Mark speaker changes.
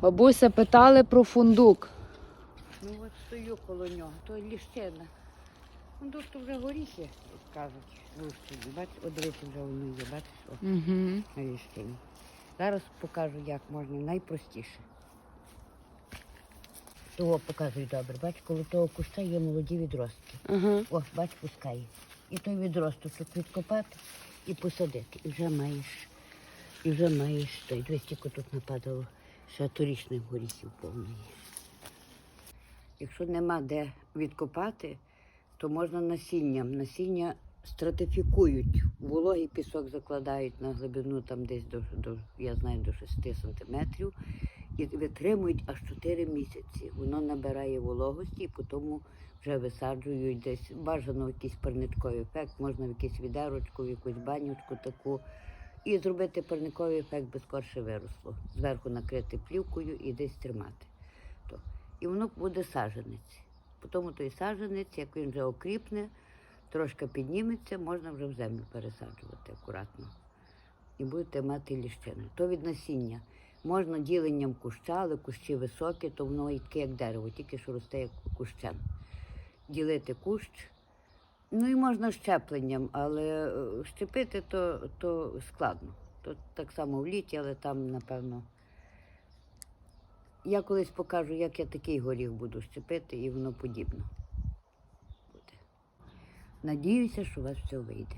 Speaker 1: Бабуся питали про фундук.
Speaker 2: Ну от стою коло нього, то ліщина. Тут то вже горіхи, кажуть, лущені. Бачиш, от вже воно є, бачиш, о,
Speaker 1: Угу.
Speaker 2: на ліщині. Зараз покажу, як можна найпростіше. Того показуй добре. Бач, коло того куща є молоді відростки.
Speaker 1: Ага.
Speaker 2: О, бач, пускає. І той відросток тут відкопати і посадити. І вже маєш, і вже маєш той. Дивись, тільки тут нападало ще торічних горіхів повної. Якщо нема де відкопати, то можна насінням. Насіння стратифікують. Вологий пісок закладають на глибину там десь до, до я знаю, до 6 сантиметрів і витримують аж 4 місяці. Воно набирає вологості і потім вже висаджують десь бажано якийсь парничковий ефект, можна в якусь відерочку, в якусь банючку таку. І зробити парниковий ефект, би скорше виросло. Зверху накрити плівкою і десь тримати. То. І воно буде саджанець. Потім той саджанець, як він вже окріпне, трошки підніметься, можна вже в землю пересаджувати акуратно. І будете мати ліщини. То від насіння. Можна діленням куща, але кущі високі, то воно і таке, як дерево, тільки що росте як кущем. Ділити кущ. Ну і можна щепленням, але е, щепити то, то складно. То так само в літі, але там, напевно. Я колись покажу, як я такий горіх буду щепити, і воно подібно буде. Надіюся, що у вас все вийде.